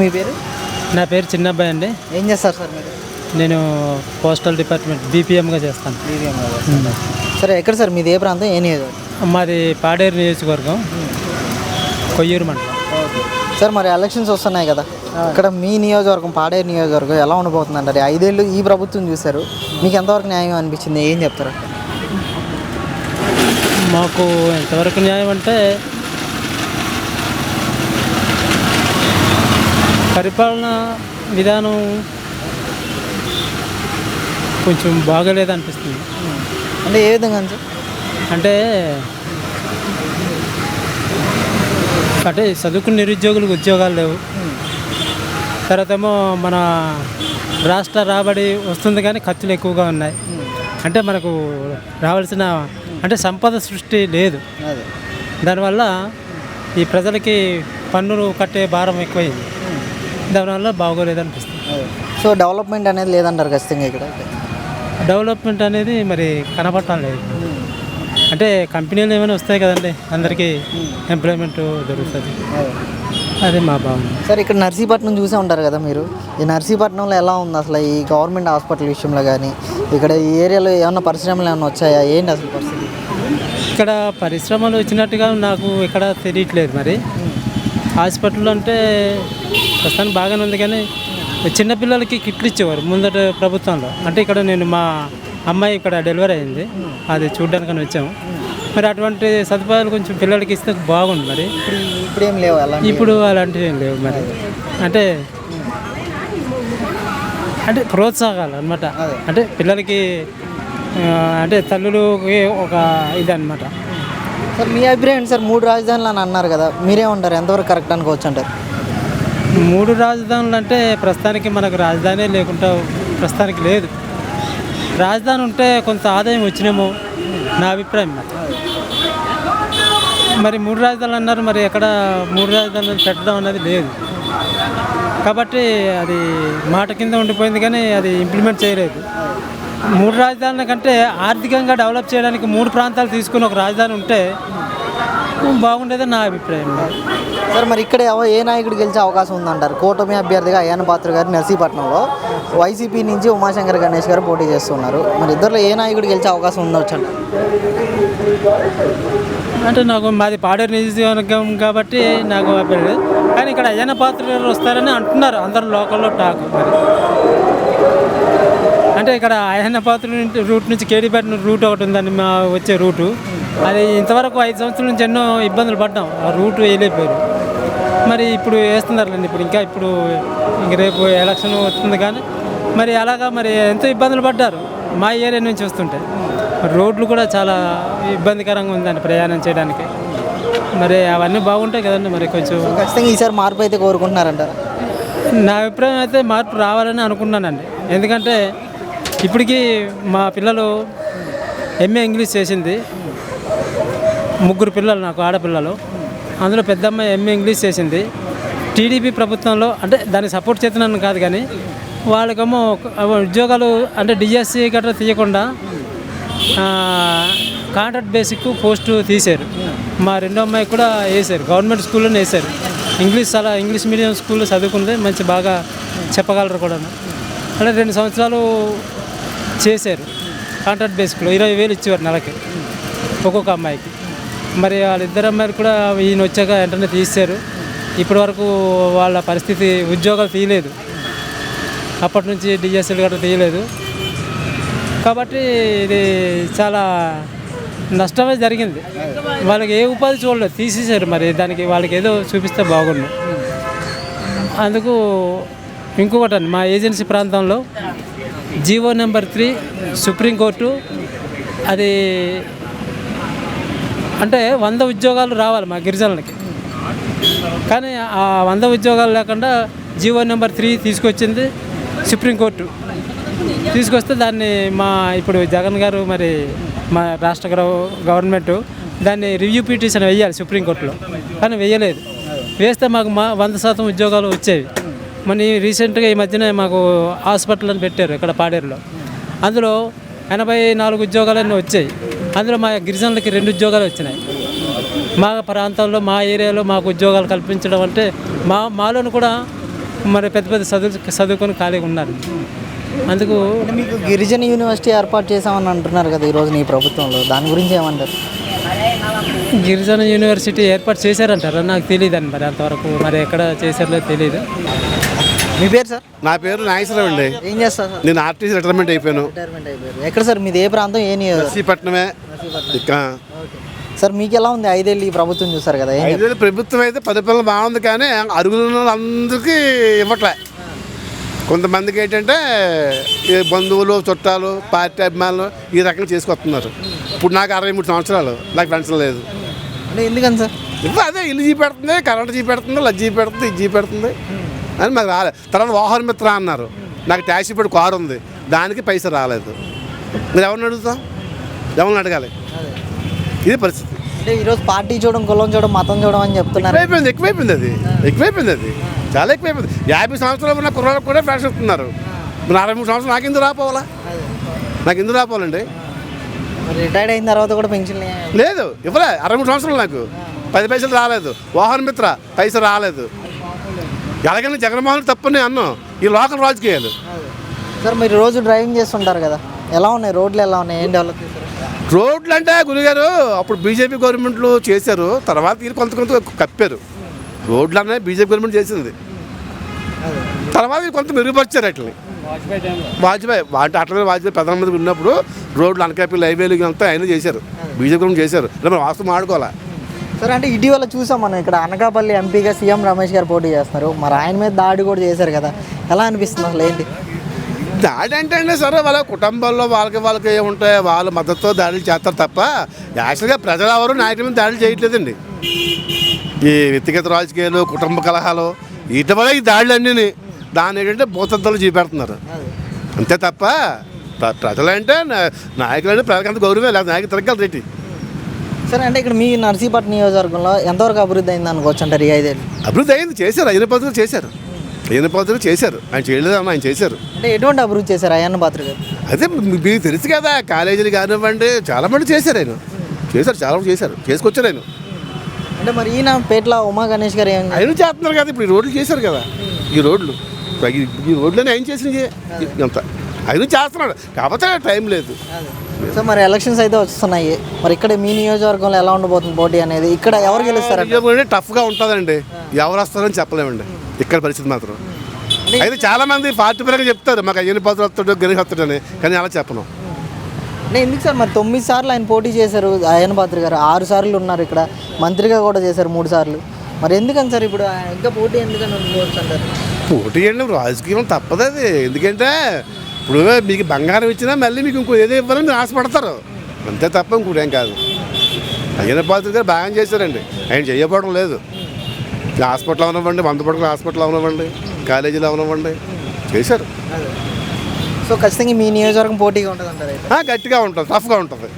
మీ పేరు? నా పేరు చిన్నబ్బాయి అండి. ఏం చేస్తారు సార్ మీరు? నేను పోస్టల్ డిపార్ట్మెంట్ బీపీఎంగా చేస్తాను. బీవీఎం సరే ఎక్కడ సార్? మీది ఏ ప్రాంతం? ఏ నియోజకవర్గం మాది పాడేరు నియోజకవర్గం. కొయ్యూరు మండలం. సార్ మరి ఎలక్షన్స్ వస్తున్నాయి కదా. ఇక్కడ మీ నియోజకవర్గం పాడేరు నియోజకవర్గం ఎలా ఉండబోతుంది అంటారు ఐదేళ్ళు ఈ ప్రభుత్వం చూశారు. మీకు ఎంతవరకు న్యాయం అనిపించింది? ఏం చెప్తారు? మాకు ఎంతవరకు న్యాయం అంటే పరిపాలన విధానం కొంచెం బాగలేదు అనిపిస్తుంది అంటే ఏ విధంగా అంటే అంటే చదువుకున్న నిరుద్యోగులకు ఉద్యోగాలు లేవు. తర్వాత ఏమో మన రాష్ట్ర రాబడి వస్తుంది కానీ ఖర్చులు ఎక్కువగా ఉన్నాయి. అంటే మనకు రావాల్సిన అంటే సంపద సృష్టి లేదు. దానివల్ల ఈ ప్రజలకి పన్నులు కట్టే భారం ఎక్కువైంది. దానివల్ల బాగోలేదు అనిపిస్తుంది అదే సో డెవలప్మెంట్ అనేది లేదంటారు ఖచ్చితంగా ఇక్కడ డెవలప్మెంట్ అనేది మరి కనపడటం లేదు. అంటే కంపెనీలు ఏమైనా వస్తాయి కదండి అందరికీ ఎంప్లాయ్మెంట్ దొరుకుతుంది. అది మా భావన. సార్ ఇక్కడ నర్సీపట్నం చూసే ఉంటారు కదా మీరు? ఈ నర్సీపట్నంలో ఎలా ఉంది అసలు ఈ గవర్నమెంట్ హాస్పిటల్ విషయంలో కానీ? ఇక్కడ ఈ ఏరియాలో ఏమన్నా పరిశ్రమలు ఏమైనా వచ్చాయా? ఏంటి అసలు పరిస్థితి? ఇక్కడ పరిశ్రమలు వచ్చినట్టుగా నాకు ఇక్కడ తెలియట్లేదు మరి. హాస్పిటల్ అంటే ప్రస్తుతానికి బాగానే ఉంది కానీ చిన్నపిల్లలకి కిట్లు ఇచ్చేవారు ముందట ప్రభుత్వంలో. అంటే ఇక్కడ నేను మా అమ్మాయి ఇక్కడ డెలివరీ అయింది. అది చూడ్డానికని వచ్చాము. మరి అటువంటి సదుపాయాలు కొంచెం పిల్లలకి ఇస్తే బాగుంది మరి. ఇప్పుడు ఏం లేవు అలా ఇప్పుడు అలాంటివి ఏం లేవు మరి. అంటే అంటే ప్రోత్సాహాలు అనమాట. అంటే పిల్లలకి అంటే తల్లులకి ఒక ఇది అనమాట సార్ మీ అభిప్రాయం సార్? మూడు రాజధానులు అని అన్నారు కదా మీరేమంటారు ఎంతవరకు కరెక్ట్ అనుకోవచ్చు అంటారు? మూడు రాజధానులు అంటే ప్రస్తుతానికి మనకు రాజధాని లేకుండా ప్రస్తుతానికి లేదు. రాజధాని ఉంటే కొంత ఆదాయం వచ్చినేమో నా అభిప్రాయం మరి. మరి మూడు రాజధానులు అన్నారు మరి ఎక్కడ మూడు రాజధానులు పెట్టడం అనేది లేదు. కాబట్టి అది మాట కింద ఉండిపోయింది కానీ అది ఇంప్లిమెంట్ చేయలేదు. మూడు రాజధానుల కంటే ఆర్థికంగా డెవలప్ చేయడానికి మూడు ప్రాంతాలు తీసుకుని ఒక రాజధాని ఉంటే బాగుండేదని నా అభిప్రాయం. సార్ మరి ఇక్కడ ఏ నాయకుడు గెలిచే అవకాశం ఉందంటారు కూటమి అభ్యర్థిగా అయ్యన్న పాత్ర గారు నర్సీపట్నంలో వైసీపీ నుంచి ఉమాశంకర్ గణేష్ గారు పోటీ చేస్తున్నారు మరి ఇద్దరిలో ఏ నాయకుడు గెలిచే అవకాశం ఉండవచ్చు అంటారు అంటే నాకు మాది పాడేరు నియోజకవర్గం కాబట్టి నాకు అభ్యర్థి. కానీ ఇక్కడ అయ్యన్న పాత్ర గారు వస్తారని అంటున్నారు అందరు లోకల్లో టాక్ మరి అంటే ఇక్కడ నుండి రూట్ నుంచి కేడీపేట రూట్ ఒకటి ఉందండి మా వచ్చే రూటు. అది ఇంతవరకు ఐదు సంవత్సరాల నుంచి ఎన్నో ఇబ్బందులు పడ్డాం. ఆ రూట్ వేయలేకపోయారు. మరి ఇప్పుడు వేస్తున్నారులేండి ఇప్పుడు. ఇంకా ఇప్పుడు ఇంక రేపు ఎలక్షన్ వస్తుంది కానీ మరి అలాగా మరి ఎంతో ఇబ్బందులు పడ్డారు. మా ఏరియా నుంచి వస్తుంటే. రోడ్లు కూడా చాలా ఇబ్బందికరంగా ఉందండి ప్రయాణం చేయడానికి. మరి అవన్నీ బాగుంటాయి కదండి మరి కొంచెం. ఖచ్చితంగా ఈసారి మార్పు అయితే కోరుకుంటున్నారంటారు? నా అభిప్రాయం అయితే మార్పు రావాలని అనుకున్నానండి. ఎందుకంటే ఇప్పటికీ మా పిల్లలు ఎంఏ ఇంగ్లీష్ చేసింది. ముగ్గురు పిల్లలు నాకు ఆడపిల్లలు. అందులో పెద్దమ్మాయి ఎంఏ ఇంగ్లీష్ చేసింది. టీడీపీ ప్రభుత్వంలో అంటే దాన్ని సపోర్ట్ చేస్తున్నాను కాదు కానీ వాళ్ళకేమో ఉద్యోగాలు అంటే డిఎస్సి గట్రా తీయకుండా కాంట్రాక్ట్ బేసిక్ పోస్టు తీశారు. మా రెండో అమ్మాయి కూడా వేశారు. గవర్నమెంట్ స్కూల్లోనే వేశారు. ఇంగ్లీష్ చాలా ఇంగ్లీష్ మీడియం స్కూల్లో చదువుకుంది మంచి బాగా చెప్పగలరు కూడా అంటే రెండు సంవత్సరాలు చేశారు. కాంట్రాక్ట్ బేసిక్లో ఇరవై వేలు ఇచ్చేవారు నెలకి ఒక్కొక్క అమ్మాయికి. మరి వాళ్ళిద్దరు అమ్మాయిలు కూడా ఈయన వచ్చాక వెంటనే తీశారు ఇప్పటి వరకు వాళ్ళ పరిస్థితి ఉద్యోగాలు తీయలేదు. అప్పటి నుంచి డిఎస్ఎల్ గట్రా తీయలేదు. కాబట్టి ఇది చాలా నష్టమే జరిగింది. వాళ్ళకి ఏ ఉపాధి చూడలేదు. తీసేశారు మరి. దానికి వాళ్ళకి ఏదో చూపిస్తే బాగుండు. అందుకు ఇంకొకటి మా ఏజెన్సీ ప్రాంతంలో జీవో నెంబర్ త్రీ సుప్రీంకోర్టు అది అంటే వంద ఉద్యోగాలు రావాలి మా గిరిజనులకి. కానీ ఆ వంద ఉద్యోగాలు లేకుండా జీవో నెంబర్ త్రీ తీసుకొచ్చింది సుప్రీంకోర్టు తీసుకొస్తే దాన్ని మా ఇప్పుడు జగన్ గారు మరి మా రాష్ట్ర గవర్నమెంట్ దాన్ని రివ్యూ పిటిషన్ వేయాలి సుప్రీంకోర్టులో కానీ వేయలేదు. వేస్తే మాకు మా వంద శాతం ఉద్యోగాలు వచ్చేవి. మన ఈ రీసెంట్గా ఈ మధ్యన మాకు హాస్పిటల్ అని పెట్టారు ఇక్కడ పాడేరులో. అందులో ఎనభై నాలుగు ఉద్యోగాలన్నీ వచ్చాయి. అందులో మా గిరిజనులకి రెండు ఉద్యోగాలు వచ్చినాయి. మా ప్రాంతంలో మా ఏరియాలో మాకు ఉద్యోగాలు కల్పించడం అంటే మా మాలోను కూడా మరి పెద్ద పెద్ద చదువు చదువుకొని ఖాళీగా ఉన్నారు. అందుకు మీకు గిరిజన యూనివర్సిటీ ఏర్పాటు చేసామని అంటున్నారు కదా ఈరోజు నీ ప్రభుత్వంలో. దాని గురించి ఏమంటారు? గిరిజన యూనివర్సిటీ ఏర్పాటు చేశారంటారా? నాకు తెలియదండి మరి అంతవరకు. మరి ఎక్కడ చేశారో తెలియదు మీ పేరు సార్? నా పేరు నాగేశ్వరరావు అండి. ఏం చేస్తారు సార్? నేను ఆర్టీసీ రిటైర్మెంట్ అయిపోయాను. రిటైర్మెంట్ అయిపోయారు. ఎక్కడ సార్? మీది ఏ ప్రాంతం? ఏ నర్సీపట్నమే. సార్ మీకు ఎలా ఉంది? ఐదేళ్ళు ఈ ప్రభుత్వం చూసారు కదా? ఐదేళ్ళు ప్రభుత్వం అయితే పరిపాలన బాగుంది కానీ అరుగులు ఉన్న వాళ్ళందరికీ ఇవ్వట్లే. కొంతమందికి ఏంటంటే ఈ బంధువులు చుట్టాలు పార్టీ అభిమానులు ఈ రకంగా చేసుకొస్తున్నారు. ఇప్పుడు నాకు అరవై మూడు సంవత్సరాలు. నాకు పెన్షన్ లేదు. అంటే ఎందుకని సార్? ఇప్పుడు అదే ఇల్లు చూపెడుతుంది కరెంట్ చూపెడుతుంది లజ్జ చూపెడుతుంది ఇది చూపెడుతుంది అని మాకు రాలేదు తర్వాత వాహన మిత్ర అన్నారు. నాకు ట్యాక్సీ పెట్టి కారు ఉంది. దానికి పైసా రాలేదు. మీరు ఎవరిని అడుగుతాం ఎవరిని అడగాలి? ఇది పరిస్థితి. అంటే ఈరోజు పార్టీ చూడడం కులం చూడడం మతం చూడడం అని చెప్తున్నారు. ఎక్కువైపోయింది ఎక్కువైపోయింది అది. ఎక్కువైపోయింది అది. చాలా ఎక్కువైపోయింది. యాభై సంవత్సరాలు ఉన్న కుర్రాలకు కూడా ఫ్యాషన్ ఇస్తున్నారు మరి అరవై మూడు సంవత్సరాలు నాకు ఎందుకు రాపోవాలా నాకు ఎందుకు రాపోవాలండి? రిటైర్డ్ అయిన తర్వాత కూడా పెన్షన్ లేదు ఇవ్వలే. అరవై మూడు సంవత్సరాలు నాకు. పది పైసలు రాలేదు. వాహన మిత్ర పైసలు రాలేదు. ఎలాగైనా జగన్మోహన్ తప్పని అన్నాం. ఈ లోకల్ రాజకీయాలు. సార్ మీరు రోజు డ్రైవింగ్ చేస్తుంటారు కదా. ఎలా ఉన్నాయి? రోడ్లు ఎలా ఉన్నాయి? ఏం డెవలప్ చేశారు? రోడ్లు అంటే గురుగారు అప్పుడు బీజేపీ గవర్నమెంట్లు చేశారు. తర్వాత వీళ్ళు కొంత కొంత కప్పారు. రోడ్లు అనే బీజేపీ గవర్నమెంట్ చేసింది. తర్వాత కొంత మెరుగుపరిచారు అట్లని వాజ్పేయి వాటి అట్లనే వాజ్పేయి ప్రధానమంత్రి ఉన్నప్పుడు రోడ్లు అనకాపల్లి హైవేలు అంతా ఆయన చేశారు. బీజేపీ గవర్నమెంట్ చేశారు. వాస్తవం ఆడుకోవాలా సరే అంటే ఇటీవల చూసాం మనం ఇక్కడ అనకాపల్లి ఎంపీగా సీఎం రమేష్ గారు పోటీ చేస్తున్నారు. మరి ఆయన మీద దాడి కూడా చేశారు కదా. ఎలా అనిపిస్తుంది అసలు ఏంటి? దాడి అంటే అండి సరే వాళ్ళ కుటుంబంలో వాళ్ళకి వాళ్ళకి ఏముంటాయి వాళ్ళ మద్దతుతో దాడులు చేస్తారు తప్ప యాక్చువల్గా ప్రజలు ఎవరు నాయకుల మీద దాడులు చేయట్లేదండి. ఈ వ్యక్తిగత రాజకీయాలు కుటుంబ కలహాలు వీటి వల్ల ఈ దాడులు అన్నీ దాని ఏంటంటే భూతద్దలు చూపెడుతున్నారు. అంతే తప్ప ప్రజలంటే నాయకులు నాయకులంటే ప్రజలకు అంత గౌరవమే లేదు. నాయకులు తిరగలరు రెడ్డి సార్ అంటే ఇక్కడ మీ నర్సీపట్నం నియోజకవర్గంలో ఎంతవరకు అభివృద్ధి అయింది అనుకోవచ్చు అంటారు ఈ ఐదేళ్ళు? అభివృద్ధి అయింది చేశారు అయిన పద్ధతులు చేశారు. అయిన పద్ధతులు చేశారు ఆయన చేయలేదు ఆయన చేశారు. అంటే ఎటువంటి అభివృద్ధి చేశారు అయ్యన్న పాత్ర గారు? అదే మీకు తెలుసు కదా కాలేజీలు కానివ్వండి చాలా మంది చేశారు ఆయన. చేశారు చాలా మంది చేశారు చేసుకొచ్చారు ఆయన. అంటే మరి ఈయన పేట్ల ఉమా గణేష్ గారు ఏం ఆయన చేస్తున్నారు కదా ఇప్పుడు ఈ రోడ్లు చేశారు కదా ఈ రోడ్లు. ఈ- రోడ్లని ఆయన చేసిన అంత. ఆయన చేస్తున్నాడు కాకపోతే టైం లేదు. సో మరి ఎలక్షన్స్ అయితే వస్తున్నాయి. మరి ఇక్కడ మీ నియోజకవర్గంలో ఎలా ఉండబోతుంది పోటీ అనేది? ఇక్కడ ఎవరు గెలుస్తారంట? నిజంగానే టఫ్గా ఉంటుందండి. ఎవరు వస్తారని చెప్పలేమండి. ఇక్కడ పరిస్థితి మాత్రం. అయితే చాలా మంది పార్టీ పరంగా చెప్తారు మాకు అయ్యని పాత్ర వస్తాడు గెలిచి వస్తాడని కానీ అలా చెప్పను. అంటే ఎందుకు సార్? మరి తొమ్మిది సార్లు ఆయన పోటీ చేశారు అయ్యన్న పాత్ర గారు. ఆరు సార్లు ఉన్నారు ఇక్కడ. మంత్రిగా కూడా చేశారు మూడు సార్లు. మరి ఎందుకని సార్ ఇప్పుడు ఇంకా పోటీ ఎందుకని అంటారు? పోటీ అండి రాజకీయం తప్పదు అది ఎందుకంటే ఇప్పుడు మీకు బంగారం ఇచ్చినా మళ్ళీ మీకు ఇంకో ఏదో ఇవ్వాలని మీరు ఆశపడతారు. అంతే తప్ప ఇంకోటి ఏం కాదు. అయ్యన పాత్ర గారు బాగా చేశారండి. ఆయన చేయకపోవడం లేదు. హాస్పిటల్ అవనివ్వండి వంద పడకల హాస్పిటల్ అవనివ్వండి కాలేజీలో అవనివ్వండి చేశారు. సో ఖచ్చితంగా మీ నియోజకవర్గం పోటీగా ఉంటుంది అంటారు గట్టిగా ఉంటుంది టఫ్గా ఉంటుంది.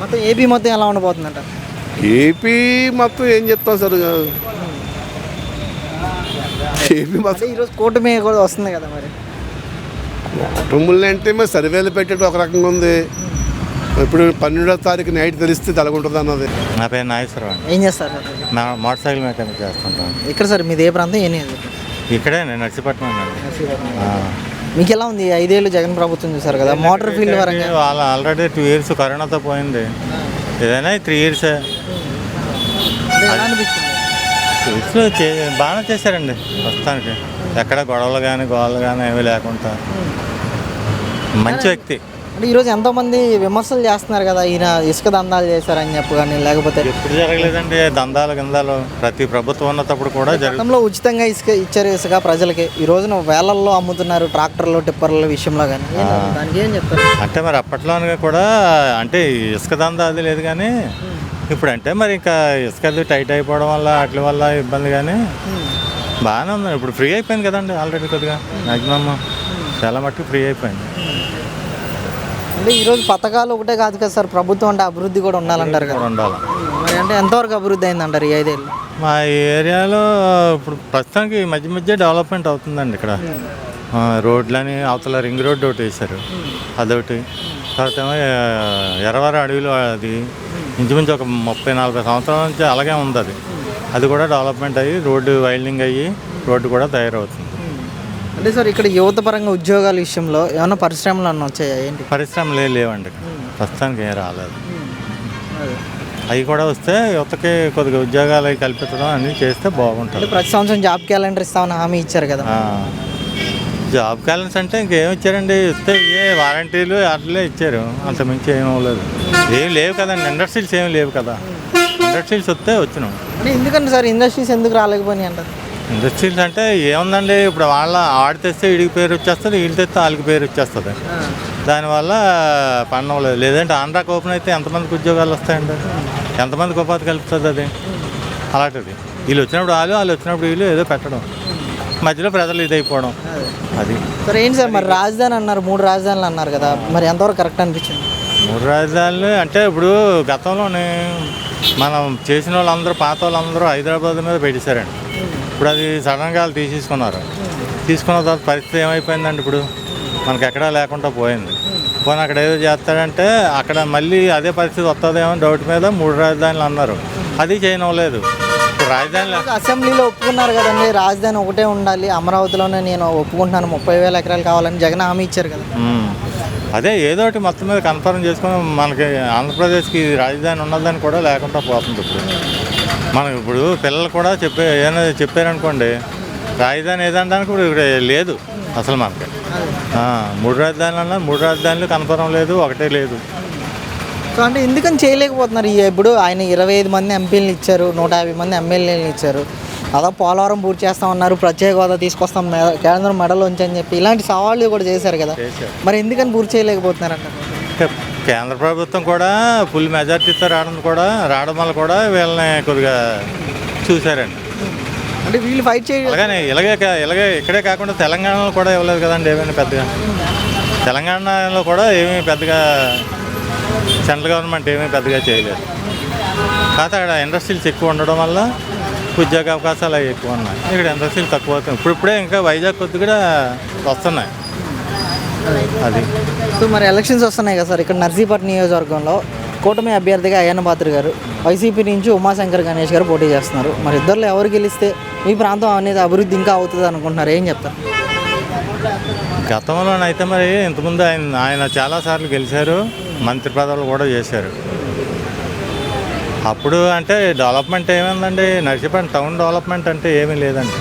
మొత్తం ఏపీ మొత్తం ఎలా ఉండబోతుందంట? ఏపీ మొత్తం ఏం చెప్తాం సార్? ఏపీ మొత్తం ఈరోజు కూటమి కూడా వస్తుంది కదా మరి. కుటుంబంలో అంటే మరి సర్వేలు పెట్టేట ఒక రకంగా ఉంది. ఇప్పుడు పన్నెండో తారీఖు నైట్ తెలిస్తే తలగుంటుంది అన్నది నా పేరు నాగేశ్వరరావు అండి. ఏం చేస్తారు? నా మోటార్ సైకిల్ మెకానిక్ చేస్తుంటాను. ఇక్కడ సార్? మీది ఏ ప్రాంతం? ఏ నియోజకవర్గం ఇక్కడే నేను నర్సీపట్నం. మీకు ఎలా ఉంది? ఐదేళ్ళు జగన్ ప్రభుత్వం చూసారు కదా. మోటార్ ఫీల్డ్ పరంగా వాళ్ళ ఆల్రెడీ టూ ఇయర్స్ కరోనాతో పోయింది. ఏదైనా త్రీ ఇయర్స్. బాగానే చేశారండి ప్రస్తుతానికి. ఎక్కడ గొడవలు కానీ గోడలు కానీ ఏమీ లేకుండా. మంచి వ్యక్తి. అంటే ఈరోజు ఎంతోమంది విమర్శలు చేస్తున్నారు కదా ఈయన ఇసుక దందాలు చేశారని చెప్పు కానీ లేకపోతే ఎప్పుడు జరగలేదండి దందాలు గిందాలు. ప్రతి ప్రభుత్వం ఉన్నప్పుడు కూడా గతంలో ఉచితంగా ఇసుక ఇచ్చారు ఇసుక ప్రజలకి. ఈ రోజున వేలల్లో అమ్ముతున్నారు ట్రాక్టర్లు టిప్పర్ల విషయంలో కానీ? దానికి ఏం చెప్తారు అంటే మరి అప్పట్లోనే కూడా అంటే ఇసుక దందా అది లేదు కానీ ఇప్పుడు అంటే మరి ఇంకా ఇసుక అది టైట్ అయిపోవడం వల్ల వాటి వల్ల ఇబ్బంది కానీ బాగానే ఉంది. ఇప్పుడు ఫ్రీ అయిపోయింది కదండి ఆల్రెడీ కొద్దిగా. మ్యాక్సిమమ్ చాలా మట్టుకు ఫ్రీ అయిపోయింది. అంటే ఈరోజు పథకాలు ఒకటే కాదు కదా సార్ ప్రభుత్వం అంటే అభివృద్ధి కూడా ఉండాలంటారు కదా. ఉండాలి. మరి అంటే ఎంతవరకు అభివృద్ధి అయిందంటారు ఈ ఐదేళ్ళు? మా ఏరియాలో ఇప్పుడు ప్రస్తుతానికి మధ్య మధ్య డెవలప్మెంట్ అవుతుందండి ఇక్కడ. రోడ్లని అవతల రింగ్ రోడ్ ఒకటి వేశారు. అదొకటి. తర్వాత ఎర్రవరం అడవిలో అది. ఇంచుమించు ఒక ముప్పై నలభై సంవత్సరాల నుంచి అలాగే ఉంది అది. అది కూడా డెవలప్మెంట్ అయ్యి రోడ్డు వైల్డింగ్ అయ్యి రోడ్డు కూడా తయారవుతుంది. అంటే సార్ ఇక్కడ యువత పరంగా ఉద్యోగాల విషయంలో ఏమైనా పరిశ్రమలు అన్న వచ్చాయా? ఏంటి? పరిశ్రమలు ఏం లేవండి ఇక్కడ. ప్రస్తుతానికి ఏం రాలేదు. అవి కూడా వస్తే యువతకి కొద్దిగా ఉద్యోగాలు అవి కల్పించడం అన్నీ చేస్తే బాగుంటుంది. ప్రతి సంవత్సరం జాబ్ క్యాలెండర్ ఇస్తామని హామీ ఇచ్చారు కదా. జాబ్ క్యాలెన్స్ అంటే ఇంకేం ఇచ్చారండి? ఇస్తే ఏ వారంటీలు అట్లే ఇచ్చారు. అంతమించి ఏం అవ్వలేదు. ఏం లేవు కదండి. ఇండస్ట్రీస్ ఏం లేవు కదా. ఇండస్ట్రీస్ వస్తే వచ్చినాం. అంటే ఎందుకంటే సార్? ఇండస్ట్రీస్ ఎందుకు రాలేకపోయినాయి అంటారు? ఇండస్ట్రీస్ అంటే ఏముందండి? ఇప్పుడు వాళ్ళ ఆడి తెస్తే వీడికి పేరు వచ్చేస్తుంది వీళ్ళు తెస్తే వాళ్ళకి పేరు వచ్చేస్తుంది. దానివల్ల పండవలేదు లేదంటే ఆంధ్రాకి ఓపెన్ అయితే ఎంతమందికి ఉద్యోగాలు వస్తాయండి? ఎంతమందికి ఉపాధి కలుపుతుంది అది? అలాంటిది. వీళ్ళు వచ్చినప్పుడు వాళ్ళు వాళ్ళు వచ్చినప్పుడు వీళ్ళు ఏదో పెట్టడం. మధ్యలో ప్రజలు ఇది అయిపోవడం అది. సార్ ఏంటి సార్? మరి రాజధాని అన్నారు మూడు రాజధానులు అన్నారు కదా. మరి ఎంతవరకు కరెక్ట్ అనిపించింది? మూడు రాజధానులు అంటే ఇప్పుడు గతంలోనే మనం చేసిన వాళ్ళందరూ పాత వాళ్ళందరూ హైదరాబాద్ మీద పెట్టేశారండి. ఇప్పుడు అది సడన్గా వాళ్ళు తీసేసుకున్నారు. తీసుకున్న తర్వాత పరిస్థితి ఏమైపోయిందండి ఇప్పుడు? మనకి ఎక్కడా లేకుండా పోయింది. పోనీ అక్కడ ఏదో చేస్తాడంటే అక్కడ మళ్ళీ అదే పరిస్థితి వస్తుందేమో డౌట్ మీద మూడు రాజధానులు అన్నారు. అది చేయనవలేదు రాజధానిలో అసెంబ్లీలో ఒప్పుకున్నారు కదండి. రాజధాని ఒకటే ఉండాలి. అమరావతిలోనే నేను ఒప్పుకుంటున్నాను. ముప్పై వేల ఎకరాలు కావాలని జగన్ హామీ ఇచ్చారు కదా. అదే ఏదో ఒకటి మొత్తం మీద కన్ఫర్మ్ చేసుకుని మనకి ఆంధ్రప్రదేశ్కి రాజధాని ఉన్నదని కూడా లేకుండా పోతుంది ఇప్పుడు. మనకి ఇప్పుడు పిల్లలు కూడా చెప్పే ఏమైనా చెప్పారనుకోండి రాజధాని ఏదనడానికి ఇప్పుడు ఇక్కడ లేదు అసలు మనకి. మూడు రాజధానులు అన్నా మూడు రాజధానులు కన్ఫర్మ్ లేదు ఒకటే లేదు. సో అంటే ఎందుకని చేయలేకపోతున్నారు? ఈ ఇప్పుడు ఆయన ఇరవై ఐదు మంది ఎంపీలను ఇచ్చారు నూట యాభై మంది ఎమ్మెల్యేలను ఇచ్చారు. అదో పోలవరం పూర్తి చేస్తామన్నారు ప్రత్యేక హోదా తీసుకొస్తాం. కేంద్రం మెడల్ ఉంచని చెప్పి ఇలాంటి సవాళ్ళు కూడా చేశారు కదా. మరి ఎందుకని పూర్తి చేయలేకపోతున్నారంట? కేంద్ర ప్రభుత్వం కూడా ఫుల్ మెజార్టీతో రావడం కూడా రావడం వల్ల కూడా వీళ్ళని కొద్దిగా చూశారండి. అంటే వీళ్ళు ఫైట్ చేయ అలాగనే ఇలాగే ఇలాగే ఇక్కడే కాకుండా తెలంగాణలో కూడా ఇవ్వలేదు కదండి ఏమైనా పెద్దగా. తెలంగాణలో కూడా ఏమీ పెద్దగా సెంట్రల్ గవర్నమెంట్ ఏమీ పెద్దగా చేయలేదు. కాకపోతే అక్కడ ఇండస్ట్రీస్ ఎక్కువ ఉండడం వల్ల ఉద్యోగ అవకాశాలు అవి ఎక్కువ ఉన్నాయి. ఇక్కడ ఇండస్ట్రీలు తక్కువ అవుతాయి ఇప్పుడు ఇప్పుడే ఇంకా వైజాగ్ కొద్ది కూడా వస్తున్నాయి. అది. సో మరి ఎలక్షన్స్ వస్తున్నాయి కదా సార్. ఇక్కడ నర్సీపట్నం నియోజకవర్గంలో కూటమి అభ్యర్థిగా అయ్యన్న పాత్ర గారు వైసీపీ నుంచి ఉమాశంకర్ గణేష్ గారు పోటీ చేస్తున్నారు. మరి ఇద్దరిలో ఎవరు గెలిస్తే మీ ప్రాంతం అనేది అభివృద్ధి ఇంకా అవుతుంది అనుకుంటున్నారు? ఏం చెప్తారు? గతంలోనైతే మరి ఇంతకుముందు ఆయన ఆయన చాలాసార్లు గెలిచారు. మంత్రి పదవులు కూడా చేశారు. అప్పుడు అంటే డెవలప్మెంట్ ఏమైందండి? నర్సీపట్నం టౌన్ డెవలప్మెంట్ అంటే ఏమీ లేదండి.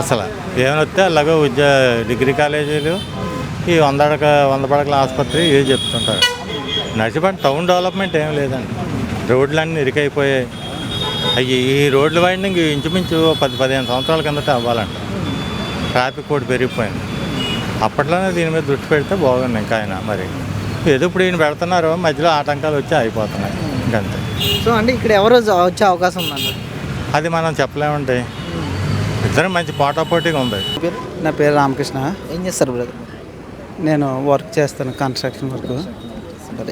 అసలు ఏమైనా వస్తే అలాగే ఉద్యో డిగ్రీ కాలేజీలు ఈ వంద అడక వంద పడకల ఆసుపత్రి ఇవి చెప్తుంటారు. నర్సీపట్నం టౌన్ డెవలప్మెంట్ ఏమీ లేదండి. రోడ్లన్నీ ఇరికైపోయాయి. అవి ఈ రోడ్ల వైండింగ్ ఇంచుమించు పది పదిహేను సంవత్సరాల కిందట అవ్వాలంట. ట్రాఫిక్ కూడా పెరిగిపోయింది. అప్పట్లోనే దీని మీద దృష్టి పెడితే బాగుంది ఇంకా ఆయన మరి. ఏదో ఇప్పుడు ఈయన పెడుతున్నారు మధ్యలో ఆటంకాలు వచ్చి అయిపోతున్నాయి ఇంకంతే. సో అంటే ఇక్కడ ఎవరు వచ్చే అవకాశం ఉందండి అది మనం చెప్పలేమండి. ఇద్దరు మంచి పోటాపోటీగా ఉంది. పేరు? నా పేరు రామకృష్ణ. ఏం చేస్తారు బ్రదర్? నేను వర్క్ చేస్తాను కన్స్ట్రక్షన్ వర్క్.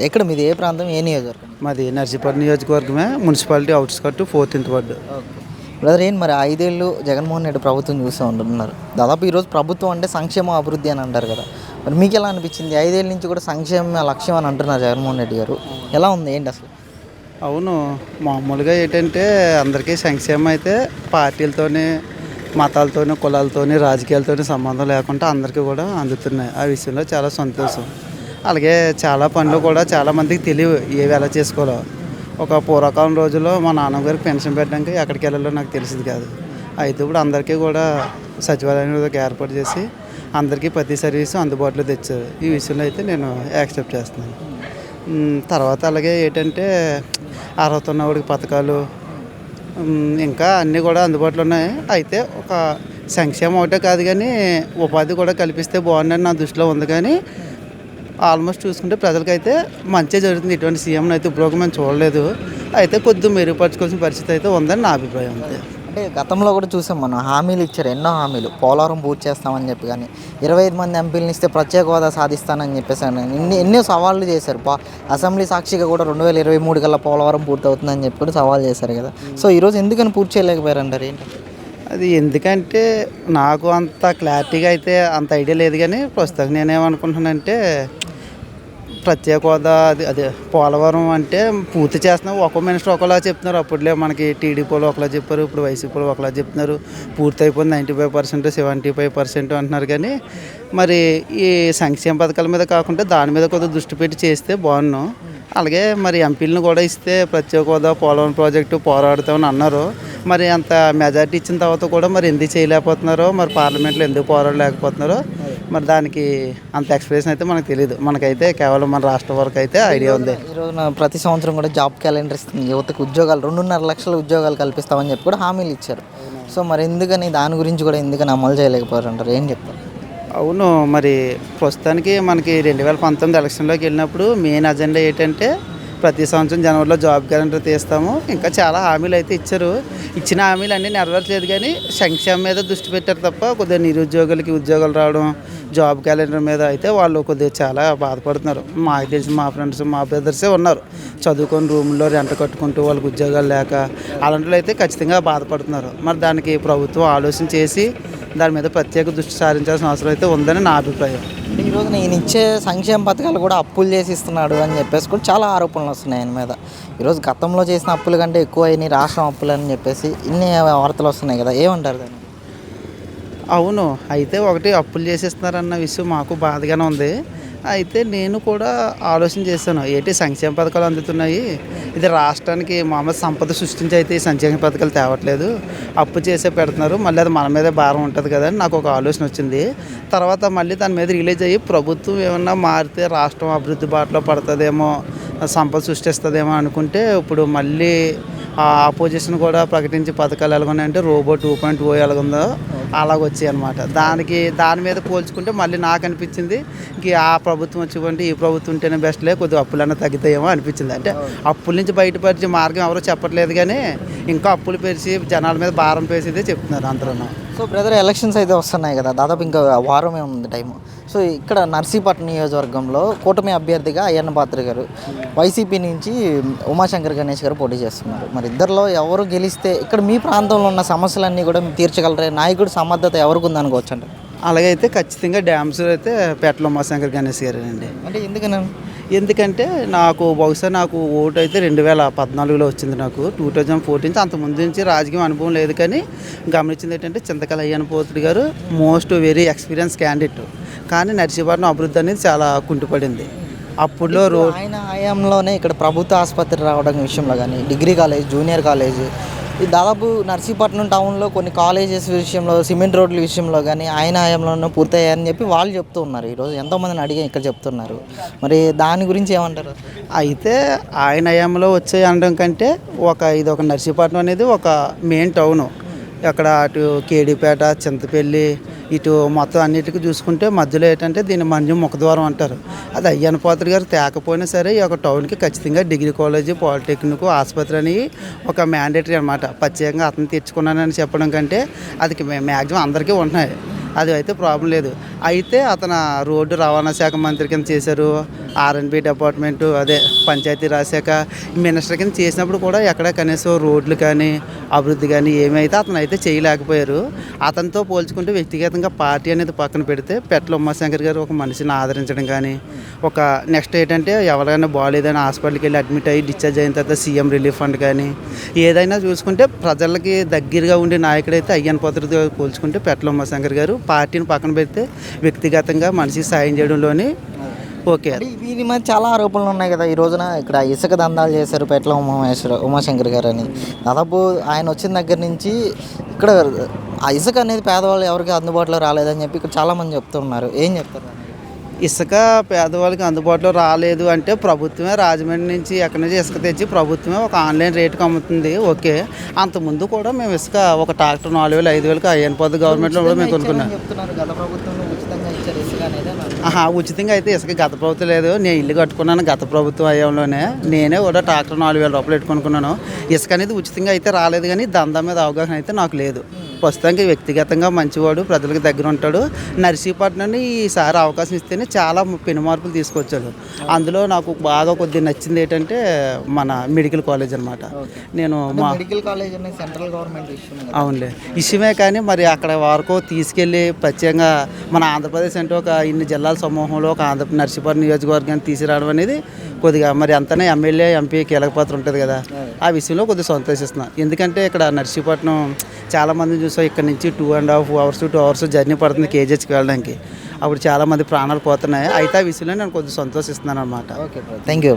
ఎక్కడ మీది? ఏ ప్రాంతం? ఏ నియోజకవర్గం? మాది Narsipatnam నియోజకవర్గమే municipality outskirt fourth ward. Brother ఏంటి మరి ఐదేళ్ళు జగన్మోహన్ రెడ్డి ప్రభుత్వం చూస్తూ ఉంటున్నారు? దాదాపు ఈరోజు ప్రభుత్వం అంటే సంక్షేమ అభివృద్ధి అని అంటారు కదా. మరి మీకు ఎలా అనిపించింది? ఐదేళ్ళ నుంచి కూడా సంక్షేమ లక్ష్యం అని అంటున్నారు జగన్మోహన్ రెడ్డి గారు. ఎలా ఉంది? ఏంటి అసలు? అవును. మామూలుగా ఏంటంటే అందరికీ సంక్షేమం అయితే పార్టీలతోని మతాలతోని కులాలతోని రాజకీయాలతోని సంబంధం లేకుండా అందరికీ కూడా అందుతున్నాయి. ఆ విషయంలో చాలా సంతోషం. అలాగే చాలా పనులు కూడా చాలా మందికి తెలియవు ఏవి ఎలా చేసుకోవాలో. ఒక పూర్వకాలం రోజుల్లో మా నాన్నగారికి పెన్షన్ పెట్టడానికి ఎక్కడికి వెళ్ళాలో నాకు తెలిసింది కాదు. అయితే ఇప్పుడు అందరికీ కూడా సచివాలయం ఏర్పాటు చేసి అందరికీ ప్రతి సర్వీసు అందుబాటులో తెచ్చారు. ఈ విషయంలో అయితే నేను యాక్సెప్ట్ చేస్తున్నాను. తర్వాత అలాగే ఏంటంటే అర్హత ఉన్నవాడికి పథకాలు ఇంకా అన్నీ కూడా అందుబాటులో ఉన్నాయి. అయితే ఒక సంక్షేమం ఒకటే కాదు కానీ ఉపాధి కూడా కల్పిస్తే బాగుందని నా దృష్టిలో ఉంది కానీ ఆల్మోస్ట్ చూసుకుంటే ప్రజలకైతే మంచి జరుగుతుంది. ఇటువంటి సీఎంని అయితే ఇప్పుడు మేము చూడలేదు. అయితే కొద్దిగా మెరుగుపరచుకోవాల్సిన పరిస్థితి అయితే ఉందని నా అభిప్రాయం అంతే. అంటే గతంలో కూడా చూసాం మనం హామీలు ఇచ్చారు ఎన్నో హామీలు. పోలవరం పూర్తి చేస్తామని చెప్పి కానీ ఇరవై ఐదు మంది ఎంపీలను ఇస్తే ప్రత్యేక హోదా సాధిస్తానని చెప్పేసి ఎన్ని ఎన్నో సవాళ్ళు చేశారు. అసెంబ్లీ సాక్షిగా కూడా రెండు వేల ఇరవై మూడు కల్లా పోలవరం పూర్తి అవుతుందని చెప్పి కూడా సవాల్ చేశారు కదా. సో ఈరోజు ఎందుకని పూర్తి చేయలేకపోయారంటారు? ఏంటి? అది ఎందుకంటే నాకు అంత క్లారిటీగా అయితే అంత ఐడియా లేదు కానీ ప్రస్తుతం నేనేమనుకుంటున్నానంటే ప్రత్యేక హోదా అది అదే పోలవరం అంటే పూర్తి చేస్తున్నాం. ఒక్కో మినిస్టర్ ఒకలా చెప్తున్నారు. అప్పుడులే మనకి టీడీపీలో ఒకలా చెప్పారు. ఇప్పుడు వైసీపీలో ఒకలా చెప్తున్నారు. పూర్తి అయిపోయింది ninety five percent seventy five percent అంటున్నారు కానీ మరి ఈ సంక్షేమ పథకాల మీద కాకుండా దాని మీద కొద్దిగా దృష్టి పెట్టి చేస్తే బాగున్నాం. అలాగే మరి ఎంపీలను కూడా ఇస్తే ప్రత్యేక హోదా పోలవరం ప్రాజెక్టు పోరాడుతామని అన్నారు. మరి అంత మెజార్టీ ఇచ్చిన తర్వాత కూడా మరి ఎందుకు చేయలేకపోతున్నారో మరి పార్లమెంట్లో ఎందుకు పోరాడలేకపోతున్నారో మరి దానికి అంత ఎక్స్ప్రెషన్ అయితే మనకు తెలియదు మనకైతే కేవలం మన రాష్ట్రం వరకు అయితే ఐడియా ఉంది. ఈ రోజున ప్రతి సంవత్సరం కూడా జాబ్ క్యాలెండర్ ఇస్తుంది. యువతకు ఉద్యోగాలు రెండున్నర లక్షల ఉద్యోగాలు కల్పిస్తామని చెప్పి కూడా హామీలు ఇచ్చారు. సో మరి ఎందుకని దాని గురించి కూడా ఎందుకని అమలు చేయలేకపోయారు అంటారు ఏం చెప్తారు? అవును మరి ప్రస్తుతానికి మనకి రెండు వేల పంతొమ్మిది ఎలక్షన్లోకి వెళ్ళినప్పుడు మెయిన్ అజెండా ఏంటంటే ప్రతి సంవత్సరం జనవరిలో జాబ్ క్యాలెండర్ తీస్తాము. ఇంకా చాలా హామీలు అయితే ఇచ్చారు. ఇచ్చిన హామీలు అన్నీ నెరవేర్చలేదు కానీ సంక్షేమం మీద దృష్టి పెట్టారు తప్ప కొద్దిగా నిరుద్యోగులకి ఉద్యోగాలు రావడం జాబ్ క్యాలెండర్ మీద అయితే వాళ్ళు కొద్దిగా చాలా బాధపడుతున్నారు. మాకు తెలిసి మా ఫ్రెండ్స్ మా బ్రదర్సే ఉన్నారు. చదువుకొని రూమ్లో రెంట కట్టుకుంటూ వాళ్ళకి ఉద్యోగాలు లేక అలాంటి అయితే ఖచ్చితంగా బాధపడుతున్నారు. మరి దానికి ప్రభుత్వం ఆలోచన చేసి దాని మీద ప్రత్యేక దృష్టి సారించాల్సిన అవసరం అయితే ఉందని నా అభిప్రాయం. ఈ రోజున ఈయన ఇచ్చే సంక్షేమ పథకాలు కూడా అప్పులు చేసి ఇస్తున్నాడు అని చెప్పేసి కూడా చాలా ఆరోపణలు వస్తున్నాయి ఆయన మీద. ఈరోజు గతంలో చేసిన అప్పుల కంటే ఎక్కువ అయినాయి రాష్ట్రం అప్పులు అని చెప్పేసి ఇన్ని వార్తలు వస్తున్నాయి కదా ఏమంటారు దాన్ని? అవును అయితే ఒకటి అప్పులు చేసేస్తున్నారన్న విషయం మాకు బాధగానే ఉంది. అయితే నేను కూడా ఆలోచన చేశాను. ఏంటి సంక్షేమ పథకాలు అందుతున్నాయి. ఇది రాష్ట్రానికి మామూలు సంపద సృష్టించి అయితే ఈ సంక్షేమ పథకాలు తేవట్లేదు. అప్పు చేసే పెడుతున్నారు. మళ్ళీ అది మన మీదే భారం ఉంటుంది కదా అని నాకు ఒక ఆలోచన వచ్చింది. తర్వాత మళ్ళీ దాని మీద రిలీజ్ అయ్యి ప్రభుత్వం ఏమన్నా మారితే రాష్ట్రం అభివృద్ధి బాటలో పడుతుందేమో సంపద సృష్టిస్తుందేమో అనుకుంటే ఇప్పుడు మళ్ళీ ఆ ఆపోజిషన్ కూడా ప్రకటించి పథకాలు ఎలాగున్నాయంటే రోబో టూ పాయింట్ ఓ ఎలాగుందో అలాగ వచ్చాయి అనమాట దానికి దాని మీద పోల్చుకుంటే మళ్ళీ నాకు అనిపించింది ఇంక ఆ ప్రభుత్వం వచ్చి ఈ ప్రభుత్వం ఉంటేనే బెస్ట్లే కొద్దిగా అప్పులన్నా తగ్గుతాయేమో అనిపించింది. అంటే అప్పుల నుంచి బయటపరిచే మార్గం ఎవరో చెప్పట్లేదు కానీ ఇంకా అప్పులు పెరిచి జనాల మీద భారం పేసేదే చెప్తున్నారు అందరూ సో బ్రదర్ ఎలక్షన్స్ అయితే వస్తున్నాయి కదా దాదాపు ఇంకా వారమే ఉంది టైం సో ఇక్కడ నర్సీపట్నం నియోజకవర్గంలో కూటమి అభ్యర్థిగా అయ్యన్న పాత్ర గారు వైసీపీ నుంచి ఉమాశంకర్ గణేష్ గారు పోటీ చేస్తున్నారు. మరి ఇద్దరిలో ఎవరు గెలిస్తే ఇక్కడ మీ ప్రాంతంలో ఉన్న సమస్యలన్నీ కూడా తీర్చగలరే? నాయకుడు సమర్థత ఎవరికి ఉందనుకోవచ్చు అంటే అలాగైతే ఖచ్చితంగా డ్యామ్స్ అయితే పేటలో ఉమాశంకర్ గణేష్ గారేనండి. అంటే ఎందుకని? ఎందుకంటే నాకు బహుశా నాకు ఓటు అయితే రెండు వేల పద్నాలుగులో వచ్చింది నాకు. టూ థౌజండ్ ఫోర్టీన్ అంత ముందు నుంచి రాజకీయం అనుభవం లేదు కానీ గమనించింది ఏంటంటే చింతకల అయ్యన్న పోతుడు గారు మోస్ట్ వెరీ ఎక్స్పీరియన్స్ క్యాండిడేట్. కానీ నర్సీపట్నం అభివృద్ధి అనేది చాలా కుంటుపడింది. అప్పుడులో రో ఆయన హయాంలోనే ఇక్కడ ప్రభుత్వ ఆసుపత్రి రావడం విషయంలో కానీ డిగ్రీ కాలేజ్ జూనియర్ కాలేజ్ ఈ దాదాపు నర్సీపట్నం టౌన్లో కొన్ని కాలేజెస్ విషయంలో సిమెంట్ రోడ్ల విషయంలో కానీ ఆయన హయాంలోనే పూర్తయ్యాయని చెప్పి వాళ్ళు చెప్తూ ఉన్నారు. ఈరోజు ఎంతోమందిని అడిగి ఇక్కడ చెప్తున్నారు. మరి దాని గురించి ఏమంటారు? అయితే ఆయన హయాంలో వచ్చే అనడం కంటే ఒక ఇది ఒక నర్సీపట్నం అనేది ఒక మెయిన్ టౌను అక్కడ అటు కేడీపేట చింతపల్లి ఇటు మొత్తం అన్నిటికీ చూసుకుంటే మధ్యలో ఏంటంటే దీన్ని మంజం ముఖద్వారం అంటారు. అది అయ్యన్న పాత్ర గారు తేకపోయినా సరే ఈ యొక్క టౌన్కి ఖచ్చితంగా డిగ్రీ కాలేజీ పాలిటెక్నిక్ ఆసుపత్రి అని ఒక మ్యాండేటరీ అనమాట ప్రత్యేకంగా అతను తెచ్చుకున్నానని చెప్పడం కంటే అది మ్యాక్సిమం అందరికీ ఉంటున్నాయి. అది అయితే ప్రాబ్లం లేదు. అయితే అతను రోడ్డు రవాణా శాఖ మంత్రి కింద చేశారు. ఆర్ఎన్బి డిపార్ట్మెంట్ అదే పంచాయతీ రాశాక శాఖ మినిస్టర్ కింద చేసినప్పుడు కూడా ఎక్కడ కనీసం రోడ్లు కానీ అభివృద్ధి కానీ ఏమైతే అతను అయితే చేయలేకపోయారు. అతనితో పోల్చుకుంటే వ్యక్తిగతంగా పార్టీ అనేది పక్కన పెడితే పెట్ల ఉమాశంకర్ గారు ఒక మనిషిని ఆదరించడం కానీ ఒక నెక్స్ట్ ఏంటంటే ఎవరైనా బాగాలేదని హాస్పిటల్కి వెళ్ళి అడ్మిట్ అయ్యి డిశ్చార్జ్ అయిన తర్వాత సీఎం రిలీఫ్ ఫండ్ కానీ ఏదైనా చూసుకుంటే ప్రజలకి దగ్గరగా ఉండే నాయకుడైతే అయ్యన్ పత్రితో పోల్చుకుంటే పెట్ల ఉమాశంకర్ గారు పార్టీని పక్కన పెడితే వ్యక్తిగతంగా మనిషికి సాయం చేయడంలోని ఓకే వీరి మీద చాలా ఆరోపణలు ఉన్నాయి కదా ఈ రోజున. ఇక్కడ ఇసుక దందాలు చేశారు పెట్ల ఉమామేశ్వర ఉమాశంకర్ గారు అని. దాదాపు ఆయన వచ్చిన దగ్గర నుంచి ఇక్కడ ఆ ఇసుక అనేది పేదవాళ్ళు ఎవరికి అందుబాటులో రాలేదని చెప్పి ఇక్కడ చాలామంది చెప్తున్నారు. ఏం చెప్తారు? ఇసుక పేదవాళ్ళకి అందుబాటులో రాలేదు అంటే ప్రభుత్వమే రాజమండ్రి నుంచి ఎక్కడి నుంచి ఇసుక తెచ్చి ప్రభుత్వమే ఒక ఆన్లైన్ రేటుకి అమ్ముతుంది. ఓకే. అంతకుముందు కూడా మేము ఇసుక ఒక ట్రాక్టర్ నాలుగు వేలు ఐదు వేలకు అయ్యని గవర్నమెంట్లో కూడా మేము కొనుక్కున్నాం. చెప్తున్నారు గత ప్రభుత్వంలో ఉచితంగా ఇచ్చారు ఇసుక అనేది అని అంటున్నారు. ఆహా, ఉచితంగా అయితే ఇసుక గత ప్రభుత్వం లేదు. నేను ఇల్లు కట్టుకున్నాను గత ప్రభుత్వం అయ్యంలోనే. నేనే కూడా ట్రాక్టర్ నాలుగు వేల రూపాయలు పెట్టుకునుకున్నాను ఇసుక అనేది ఉచితంగా అయితే రాలేదు కానీ దందా మీద అవగాహన అయితే నాకు లేదు. ప్రస్తుతానికి వ్యక్తిగతంగా మంచివాడు ప్రజలకు దగ్గర ఉంటాడు. నర్సీపట్నాన్ని ఈసారి అవకాశం ఇస్తేనే చాలా పెను మార్పులు తీసుకొచ్చాడు. అందులో నాకు బాగా కొద్దిగా నచ్చింది ఏంటంటే మన మెడికల్ కాలేజ్ అనమాట నేను మా మెడికల్ కాలేజ్ సెంట్రల్ గవర్నమెంట్ అవునులే. విషయమే కానీ మరి అక్కడ వరకు తీసుకెళ్ళి ప్రత్యేకంగా మన ఆంధ్రప్రదేశ్ అంటే ఒక ఇన్ని జిల్లాల సమూహంలో ఒక ఆంధ్ర నర్సీపురం నియోజకవర్గాన్ని తీసుకురావడం అనేది కొద్దిగా మరి అంతనే ఎమ్మెల్యే ఎంపీ కీలక పాత్ర ఉంటుంది కదా. ఆ విషయంలో కొద్దిగా సంతోషిస్తున్నాను ఎందుకంటే ఇక్కడ నర్సీపట్నం చాలామంది చూసాం ఇక్కడ నుంచి two and half hours two hours journey పడుతుంది కేజెస్కి వెళ్ళడానికి. అప్పుడు చాలామంది ప్రాణాలు పోతున్నాయి. అయితే ఆ విషయంలో నేను కొద్దిగా సంతోషిస్తున్నాను అనమాట ఓకే థ్యాంక్ యూ